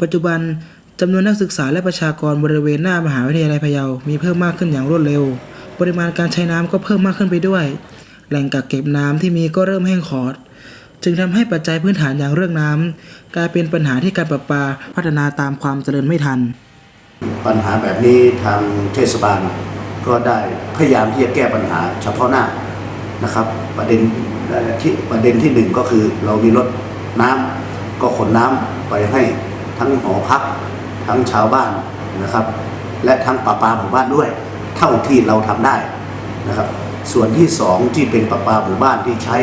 ปัจจุบันจำนวนนักศึกษาและประชากรบริเวณหน้ามหาวิทยาลัยพะเยา มีเพิ่มมากขึ้นอย่างรวดเร็ว ปริมาณการใช้น้ำก็เพิ่มมากขึ้นไปด้วย แหล่งกักเก็บน้ำที่มีก็เริ่มแห้งขอด จึงทำให้ปัจจัยพื้นฐานอย่างเรื่องน้ำกลายเป็นปัญหาที่การประปาพัฒนาตามความเจริญไม่ทัน ปัญหาแบบนี้ทางเทศบาลก็ได้พยายามที่จะแก้ปัญหาเฉพาะหน้านะครับประเด็นที่ประเด็นที่หนึ่งก็คือเรามีรถน้ำก็ขนน้ำไปให้ ทั้งหอพัก ทั้งชาวบ้านนะครับ และทั้งประปาหมู่บ้านด้วย เท่าที่เราทำได้นะครับ ส่วนที่สองที่เป็นประปาหมู่บ้านที่ใช้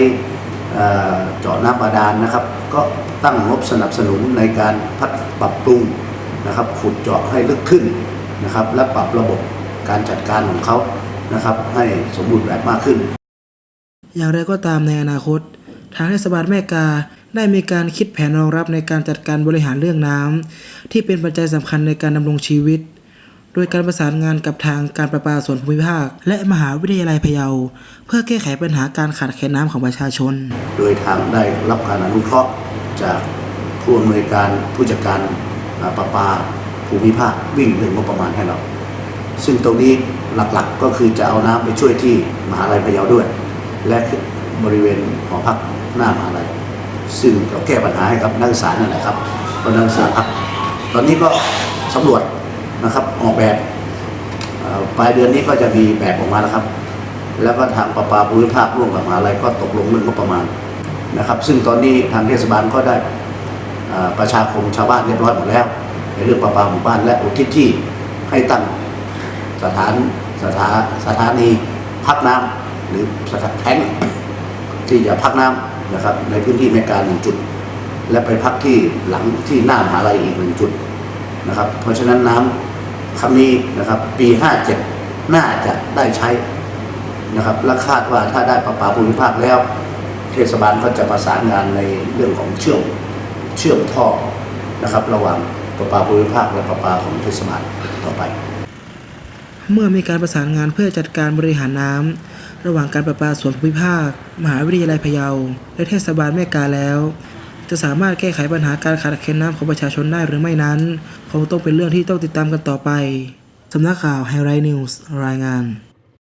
เจาะน้ำบาดาลนะครับ ก็ตั้งงบสนับสนุนในการพัฒปรับปรุงนะครับ ขุดเจาะให้ลึกขึ้นนะครับ และปรับระบบการจัดการของเขานะครับ ให้สมบูรณ์แบบมากขึ้น อย่างไรก็ตามในอนาคต ทางเทศบาลแม่กา ได้มีการคิดแผนรองรับในการจัดการบริหารเรื่องน้ำที่เป็นปัจจัยสำคัญในการดำรงชีวิต โดยการประสานงานกับทางการประปาส่วนภูมิภาค และมหาวิทยาลัยพะเยา เพื่อแก้ไขปัญหาการขาดแคลนน้ำของประชาชน โดยทางได้รับการอนุเคราะห์จากผู้อำนวยการผู้จัดการประปาภูมิภาควิ่งเรื่องงบประมาณให้เรา ซึ่งตรงนี้หลักๆก็คือจะเอาน้ำไปช่วยที่มหาลัยพะเยาด้วย และบริเวณหอพักหน้ามหาลัย ซึ่งเราแก้ปัญหาให้กับนักศึกษานั่นแหละครับเพราะนักศึกษาพักตอนนี้ก็สำรวจนะครับออกแบบปลายเดือนนี้ก็จะมีแบบออกมาแล้วครับ แล้วก็ทางประปาภูมิภาคร่วมกับมหาลัยก็ตกลงเรื่องงบประมาณนะครับ ซึ่งตอนนี้ทางเทศบาลก็ได้ประชาคมชาวบ้านเรียบร้อยหมดแล้ว ในเรื่องประปาหมู่บ้านและอุทิศที่ให้ตั้งสถานสถาสถานีพักน้ำหรือสถานแท้งที่จะพักน้ำ นะครับในพื้นที่แม่กาหนึ่งจุด และไปพักที่หลังที่หน้ามหาลัยอีกหนึ่งจุดนะครับเพราะฉะนั้นน้ำครั้งนี้นะครับปี 57 น่าจะได้ใช้นะครับและคาดว่าถ้าได้ประปาภูมิภาคแล้ว เทศบาลก็จะประสานงานในเรื่องของเชื่อมเชื่อมท่อนะครับระหว่างประปาภูมิภาคและประปาของเทศบาลต่อไป เมื่อมีการประสานงานเพื่อจัดการบริหารน้ำ ระหว่างการประปาส่วนภูมิภาค มหาวิทยาลัยพะเยา และเทศบาลแม่กาแล้ว จะสามารถแก้ไขปัญหาการขาดแคลนน้ำของประชาชนได้หรือไม่นั้น คงต้องเป็นเรื่องที่ต้องติดตามกันต่อไปสำนักข่าวไฮไลท์นิวส์รายงาน